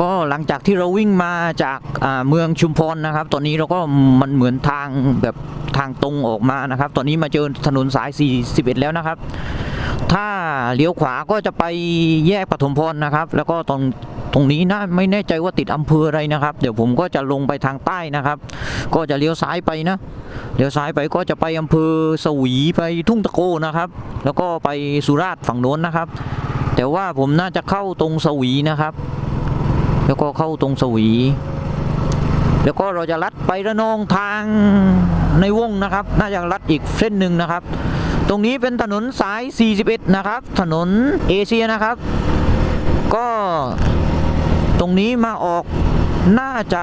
ก็หลังจากที่เราวิ่งมาจากเมืองชุมพรนะครับ ตอนนี้เราก็มันเหมือนทางแบบทางตรงออกมานะครับ ตอนนี้มาเจอถนนสาย 41 แล้วนะครับ ถ้าเลี้ยวขวาก็จะไปแยกปฐมพรนะครับ แล้วก็ตรงตรงนี้นะไม่แน่ใจว่าติดอำเภออะไรนะครับ เดี๋ยวผมก็จะลงไปทางใต้นะครับ ก็จะเลี้ยวซ้ายไปนะเลี้ยวซ้ายไปก็จะไปอำเภอสวีไปทุ่งตะโกนะครับ แล้วก็ไปสุราษฎร์ฝั่งโน้นนะครับ แต่ว่าผมน่าจะเข้าตรงสวีนะครับ แล้วก็เข้าตรงสวี แล้วก็เราจะลัดไประนองทางในวงนะครับ น่าจะลัดอีกเส้นหนึ่งนะครับ ตรงนี้เป็นถนนสาย 41 นะครับ ถนนเอเชียนะครับ ก็ตรงนี้มาออกน่าจะ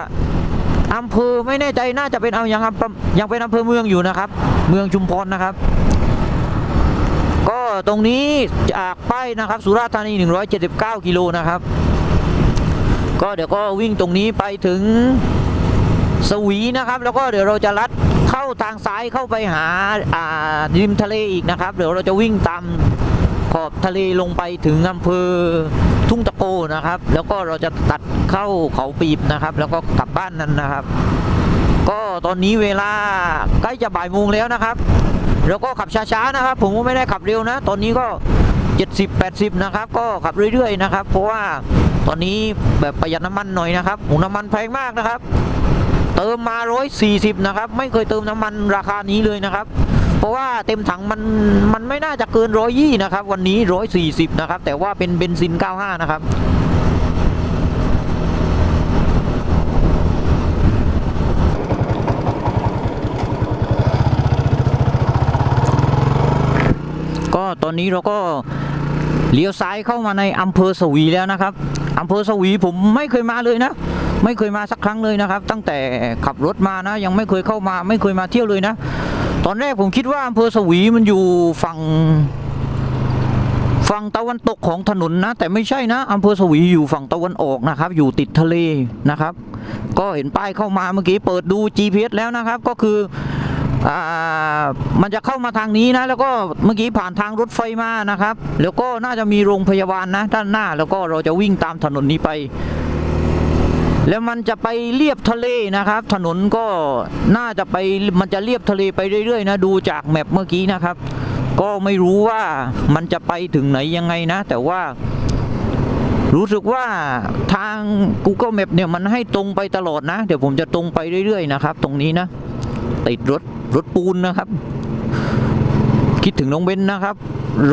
อำเภอไม่แน่ใจน่าจะเป็นเอายังยังเป็นอำเภอเมืองอยู่นะครับ เมืองชุมพรนะครับ ก็ตรงนี้จากป้ายนะครับ สุราษฎร์ธานี 179 กิโลนะครับ ก็เดี๋ยวก็วิ่งตรงนี้ไปถึงสวีนะครับ แล้วก็เดี๋ยวเราจะลัดเข้าทางซ้ายเข้าไปหาอ่าริมทะเลอีกนะครับ เดี๋ยวเราจะวิ่งตามขอบทะเลลงไปถึงอำเภอทุ่งตะโกนะครับ แล้วก็เราจะตัดเข้าเขาปีบนะครับ แล้วก็กลับบ้านนั้นนะครับ ก็ตอนนี้เวลาใกล้จะบ่ายโมงแล้วนะครับแล้วก็ขับช้าๆนะครับ ผมก็ไม่ได้ขับเร็วนะ ตอนนี้ก็ 70 80 นะครับ ก็ขับเรื่อยๆนะครับ เพราะว่า ตอนนี้แบบประหยัดน้ำมันหน่อยนะครับโหน้ำมันแพงมากนะครับ เติมมา 140 นะครับ ไม่เคยเติมน้ำมันราคานี้เลยนะครับ เพราะว่าเต็มถังมันมันไม่น่าจะเกินร้อยยี่นะครับ วันนี้ 140 นะครับ แต่ว่าเป็นเบนซิน 95 นะครับก็ตอนนี้เราก็เลี้ยวซ้ายเข้ามาในอำเภอสวีแล้วนะครับ อำเภอสวีผมไม่เคยมาเลยนะ ไม่เคยมาสักครั้งเลยนะครับ ตั้งแต่ขับรถมานะ ยังไม่เคยเข้ามา ไม่เคยมาเที่ยวเลยนะ ตอนแรกผมคิดว่าอำเภอสวีมันอยู่ฝั่งฝั่งตะวันตกของถนนนะ แต่ไม่ใช่นะอำเภอสวีอยู่ฝั่งตะวันออกนะครับ อยู่ติดทะเลนะครับ ก็เห็นป้ายเข้ามาเมื่อกี้เปิดดู GPS แล้วนะครับ ก็คือ มันจะเข้ามาทางนี้นะ แล้วก็เมื่อกี้ผ่านทางรถไฟมานะครับ แล้วก็น่าจะมีโรงพยาบาลนะ ด้านหน้าแล้วก็เราจะวิ่งตามถนนนี้ไป แล้วมันจะไปเลียบทะเลนะครับ ถนนก็น่าจะไปมันจะเลียบทะเลไปเรื่อยๆนะดูจากแมปเมื่อกี้นะครับ ก็ไม่รู้ว่ามันจะไปถึงไหนยังไงนะ แต่ว่ารู้สึกว่าทาง Google Map เนี่ยมันให้ตรงไปตลอดนะ เดี๋ยวผมจะตรงไปเรื่อยๆนะครับ ตรงนี้นะ ติดรถรถปูนนะครับ คิดถึงน้องเบนนะครับ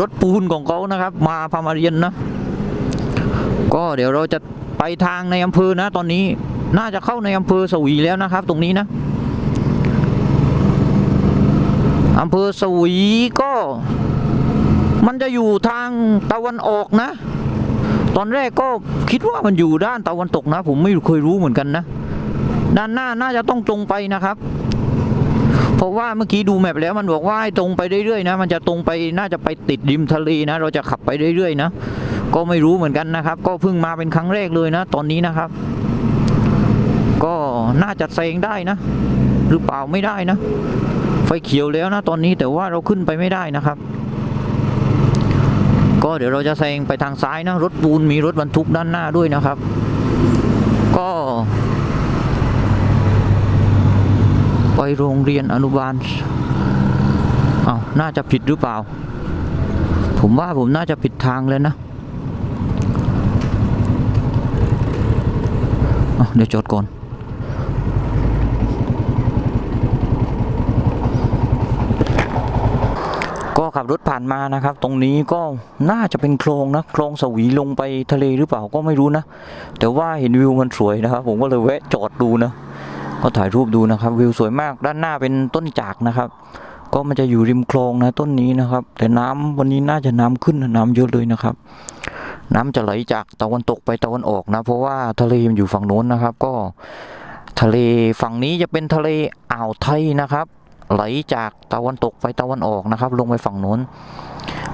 รถปูนของเขานะครับ มาพามาเรียนนะ ก็เดี๋ยวเราจะไปทางในอำเภอนะ ตอนนี้น่าจะเข้าในอำเภอสวีแล้วนะครับ ตรงนี้นะอำเภอสวีก็ มันจะอยู่ทางตะวันออกนะ ตอนแรกก็คิดว่ามันอยู่ด้านตะวันตกนะ ผมไม่เคยรู้เหมือนกันนะ ด้านหน้าน่าจะต้องตรงไปนะครับ เพราะว่าเมื่อกี้ดูแมพแล้วมันบอกว่าให้ตรงไปเรื่อยๆนะ มันจะตรงไปน่าจะไปติดริมทะเลนะ เราจะขับไปเรื่อยๆนะ ก็ไม่รู้เหมือนกันนะครับ ก็เพิ่งมาเป็นครั้งแรกเลยนะ ตอนนี้นะครับ ก็น่าจะแซงได้นะ หรือเปล่าไม่ได้นะ ไฟเขียวแล้วนะตอนนี้แต่ว่าเราขึ้นไปไม่ได้นะครับ ก็เดี๋ยวเราจะแซงไปทางซ้ายนะ รถปูนมีรถบรรทุกด้านหน้าด้วยนะครับ ก็ ไป โรงเรียนอนุบาลอ้าวน่าจะผิดหรือเปล่า ผมว่าผมน่าจะผิดทางเลยนะเดี๋ยวจอดก่อนก็ขับรถผ่านมานะครับ ตรงนี้ก็น่าจะเป็นโคลงนะโคลงสวีลงไปทะเลหรือเปล่าก็ไม่รู้นะ แต่ว่าเห็นวิวมันสวยนะครับ ผมก็เลยแวะจอดดูนะ ก็ถ่ายรูปดูนะครับ วิวสวยมากด้านหน้าเป็นต้นจากนะครับ ก็มันจะอยู่ริมคลองนะต้นนี้นะครับ แต่น้ำวันนี้น่าจะน้ำขึ้นนะน้ำเยอะเลยนะครับ น้ำจะไหลจากตะวันตกไปตะวันออกนะ เพราะว่าทะเลมันอยู่ฝั่งโน้นนะครับ ก็ทะเลฝั่งนี้จะเป็นทะเลอ่าวไทยนะครับ ไหลจากตะวันตกไปตะวันออกนะครับ ลงไปฝั่งโน้น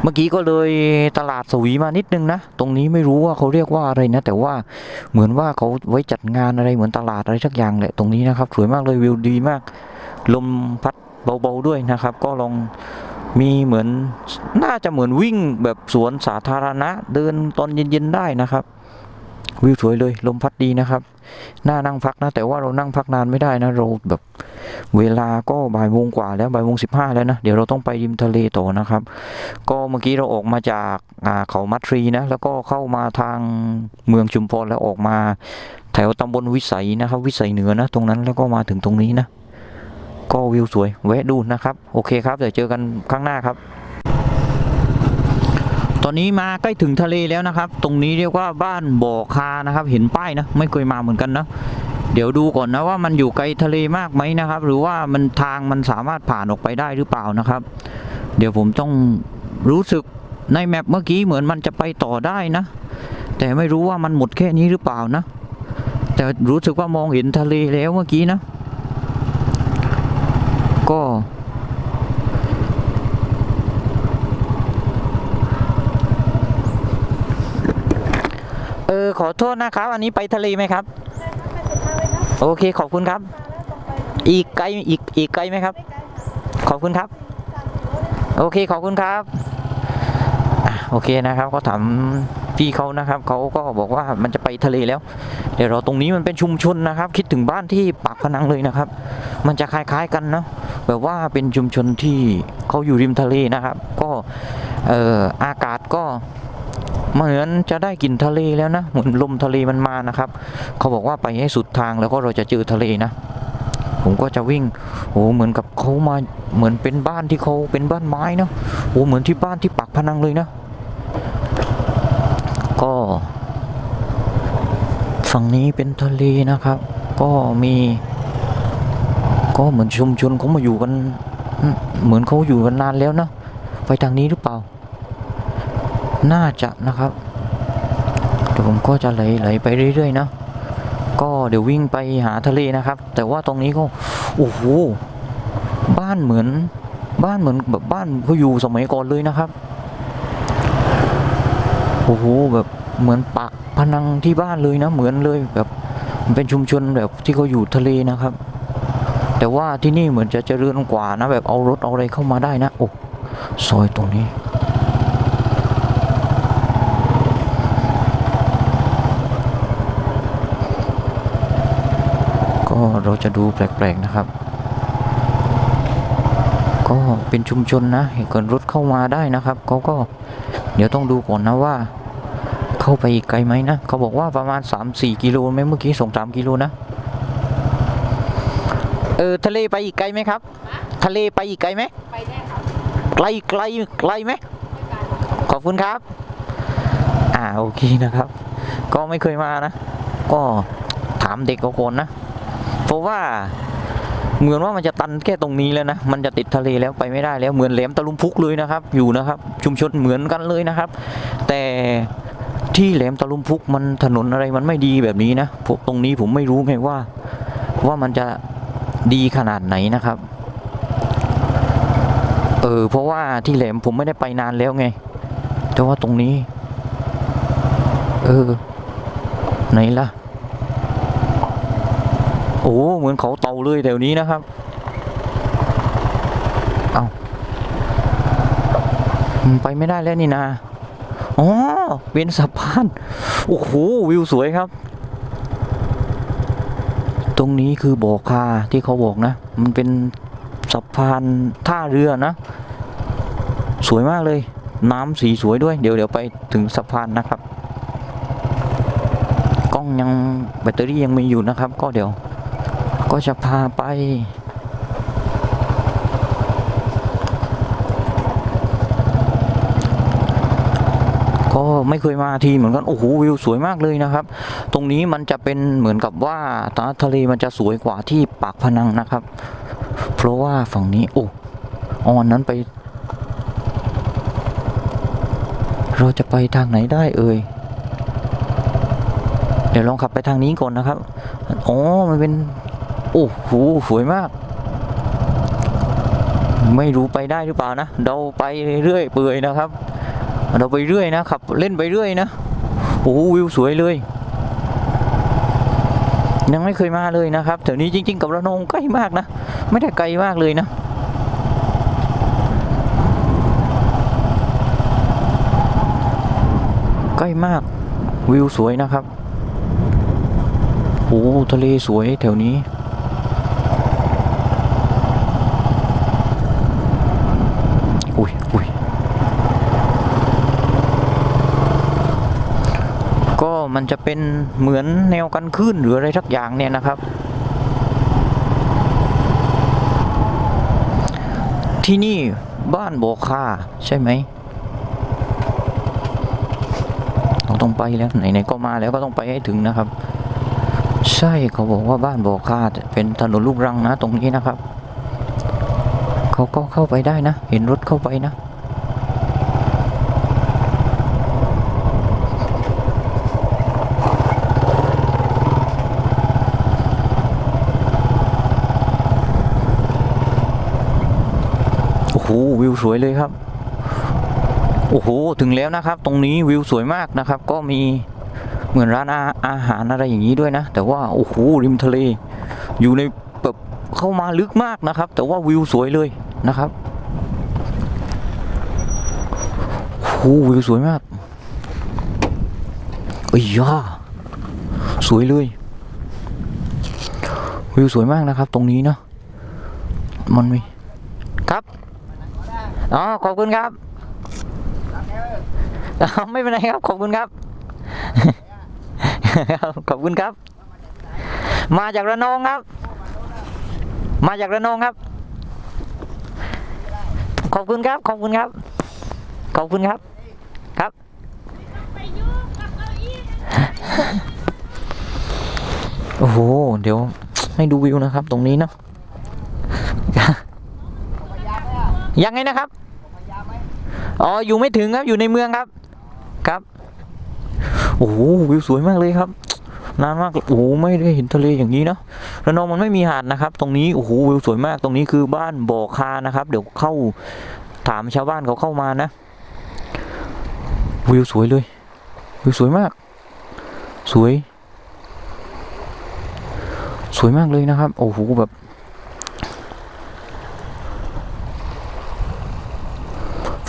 เมื่อกี้ก็เลยตลาดสวีมานิดนึงนะ ตรงนี้ไม่รู้ว่าเขาเรียกว่าอะไรนะ แต่ว่าเหมือนว่าเขาไว้จัดงานอะไรเหมือนตลาดอะไรสักอย่างแหละตรงนี้นะครับ สวยมากเลยวิวดีมาก ลมพัดเบาๆด้วยนะครับ ก็ลองมีเหมือนน่าจะเหมือนวิ่งแบบสวนสาธารณะ เดินตอนเย็นๆได้นะครับ วิวสวยเลยลมพัดดีนะครับ น่านั่งพักนะ แต่ว่าเรานั่งพักนานไม่ได้นะ เราแบบเวลาก็บ่ายโมงกว่าแล้วบ่ายโมงสิบห้าแล้วนะ เดี๋ยวเราต้องไปริมทะเลต่อนะครับ ก็เมื่อกี้เราออกมาจากอ่าเขามัทรีนะ แล้วก็เข้ามาทางเมืองชุมพรแล้วออกมาแถวตำบลวิสัยนะครับ วิสัยเหนือนะ ตรงนั้นแล้วก็มาถึงตรงนี้นะ ก็วิวสวยแวะดูนะครับ โอเคครับเดี๋ยวเจอกันข้างหน้าครับ ตอนนี้มาใกล้ถึงทะเลแล้วนะครับ ตรงนี้เรียกว่าบ้านบ่อคานะครับ เห็นป้ายนะไม่เคยมาเหมือนกันนะเดี๋ยวดูก่อนนะว่ามันอยู่ไกลทะเลมากไหมนะครับ หรือว่ามันทางมันสามารถผ่านออกไปได้หรือเปล่านะครับ เดี๋ยวผมต้องรู้สึกในแมปเมื่อกี้เหมือนมันจะไปต่อได้นะ แต่ไม่รู้ว่ามันหมดแค่นี้หรือเปล่านะ แต่รู้สึกว่ามองเห็นทะเลแล้วเมื่อกี้นะ ก็ ออขอโทษนะครับ อันนี้ไปทะเลไหมครับ โอเคขอบคุณครับ อีกไกลอีกอีกไกลไหมครับ ขอบคุณครับ โอเคขอบคุณครับอะโอเคนะครับก็ถามพี่เขานะครับเขาก็บอกว่ามันจะไปทะเลแล้ว เดี๋ยวเราตรงนี้มันเป็นชุมชนนะครับ คิดถึงบ้านที่ปากพนังเลยนะครับ มันจะคล้ายๆกันเนาะแบบว่าเป็นชุมชนที่เขาอยู่ริมทะเลนะครับ ก็เอ่ออากาศก็ เหมือนจะได้กลิ่นทะเลแล้วนะเหมือนลมทะเลมันมานะครับ เขาบอกว่าไปให้สุดทางแล้วก็เราจะเจอทะเลนะ ผมก็จะวิ่งโอ้เหมือนกับเขามาเหมือนเป็นบ้านที่เขาเป็นบ้านไม้นะโอ้เหมือนที่บ้านที่ปักพนังเลยนะ ก็ ฝั่งนี้เป็นทะเลนะครับ ก็มี ก็เหมือนชุมชนเขามาอยู่กันเหมือนเขาอยู่กันนานแล้วนะไปทางนี้หรือเปล่า น่าจะนะครับเดี๋ยวผมก็จะไหลไหลไปเรื่อยๆนะก็เดี๋ยววิ่งไปหาทะเลนะครับ แต่ว่าตรงนี้ก็โอ้โหบ้านเหมือน บ้านเหมือนแบบบ้านเขาอยู่สมัยก่อนเลยนะครับโอ้โหแบบเหมือนปักพนังที่บ้านเลยนะเหมือนเลยแบบเป็นชุมชนแบบที่เขาอยู่ทะเลนะครับ แต่ว่าที่นี่เหมือนจะเจริญกว่านะ แบบเอารถเอาอะไรเข้ามาได้นะโอ้ซอยตรงนี้ ก็เรา จะดูแปลกๆนะครับ ก็เป็นชุมชนนะเห็นคนรถเข้ามาได้นะครับเขาก็เดี๋ยวต้องดูก่อนนะว่า เข้าไปอีกไกลไหมนะเขาบอกว่าประมาณ 3-4 กิโลไหมเมื่อกี้ส่ง3กิโลนะเออทะเลไปอีกไกลไหมครับ ทะเลไปอีกไกลไหมไปแน่ครับไกลไกลไกลไหมขอบคุณครับ อ่าโอเคนะครับ ก็ไม่เคยมานะ ก็ถามเด็กก่อนนะ ราะว่าเหมือนว่ามันจะตันแค่ตรงนี้แล้วนะ มันจะติดทะเลแล้วไปไม่ได้แล้วเหมือนแหลมตะลุมพุกเลยนะครับ อยู่นะครับ ชุมชนเหมือนกันเลยนะครับ แต่ที่แหลมตะลุมพุกมันถนนอะไรมันไม่ดีแบบนี้นะพวกตรงนี้ผมไม่รู้ไงว่า ว่ามันจะดีขนาดไหนนะครับ เออเพราะว่าที่แหลมผมไม่ได้ไปนานแล้วไง แต่ว่าตรงนี้ เออ ไหนล่ะ โอ้เหมือนเขาเตาเลยแถวนี้นะครับ เอาไปไม่ได้แล้วนี่นาอ๋อเป็นสะพาน โอ้โห วิวสวยครับ ตรงนี้คือบ่อคาที่เขาบอกนะ มันเป็นสะพานท่าเรือนะ สวยมากเลย น้ำสีสวยด้วย เดี๋ยวเดี๋ยวไปถึงสะพานนะครับ กล้องยังแบตเตอรี่ยังมีอยู่นะครับ ก็เดี๋ยว ก็จะพาไป ก็ไม่เคยมาทีเหมือนกันโอ้โหวิวสวยมากเลยนะครับ ตรงนี้มันจะเป็นเหมือนกับว่าตาทะเลมันจะสวยกว่าที่ปากพนังนะครับ เพราะว่าฝั่งนี้โอ้ออนนั้นไป เราจะไปทางไหนได้เอ่ยเดี๋ยวลองขับไปทางนี้ก่อนนะครับ อ๋อ มันเป็น โอ้โหสวยมาก ไม่รู้ไปได้หรือเปล่านะเราไปเรื่อยเปื่อยนะครับ เราไปเรื่อยนะขับเล่นไปเรื่อยนะโอ้วิวสวยเลย ยังไม่เคยมาเลยนะครับแถวนี้จริง ๆ กับระนองใกล้มากนะ ไม่ได้ไกลมากเลยนะใกล้มากวิวสวยนะครับโอ้ทะเลสวยแถวนี้ อุ้ยอุ้ย ก็มันจะเป็นเหมือนแนวกันคลื่นหรืออะไรทักอย่างเนี่ยนะครับ ที่นี่บ้านโบอคาใช่ไหมเราต้องไปแล้วไหนๆก็มาแล้วก็ต้องไปให้ถึงนะครับ ใช่เขาบอกว่าบ้านโบอคาเป็นถนนลูกรังนะ ตรงนี้นะครับ เขาก็เข้าไปได้นะ เห็นรถเข้าไปนะ โอ้โหวิว สวยเลยครับ โอ้โห ถึงแล้วนะครับ ตรงนี้วิวสวยมากนะครับ ก็มีเหมือนร้านอาอาหารอะไรอย่างนี้ด้วยนะ แต่ว่าโอ้โหริมทะเล อยู่ในแบบเข้ามาลึกมากนะครับ แต่ว่าวิวสวยเลยนะครับโอ้โหวิวสวยมากเอ้ยยาสวยเลย วิวสวยมากนะครับ ตรงนี้เนาะมันมี อ๋อขอบคุณครับไม่เป็นไรครับ ขอบคุณครับ ขอบคุณครับ มาจากระนองครับ มาจากระนองครับ ขอบคุณครับ ขอบคุณครับ ขอบคุณครับ ครับ โอ้โห เดี๋ยวให้ดูวิวนะครับ ตรงนี้นะยังไงนะครับ อ๋ออยู่ไม่ถึงครับอยู่ในเมืองครับ ครับโอ้โหวิวสวยมากเลยครับนานมากโอ้โหไม่ได้เห็นทะเลอย่างนี้นะระนองมันไม่มีหาดนะครับ ตรงนี้โอ้โหวิวสวยมากตรงนี้คือบ้านบ่อคานะครับ เดี๋ยวเข้าถามชาวบ้านเขาเข้ามานะ วิวสวยเลย วิวสวยมาก สวย สวยมากเลยนะครับ โอ้โหแบบ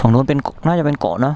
ฝั่งโน้นเป็นน่าจะเป็นเกาะเนาะ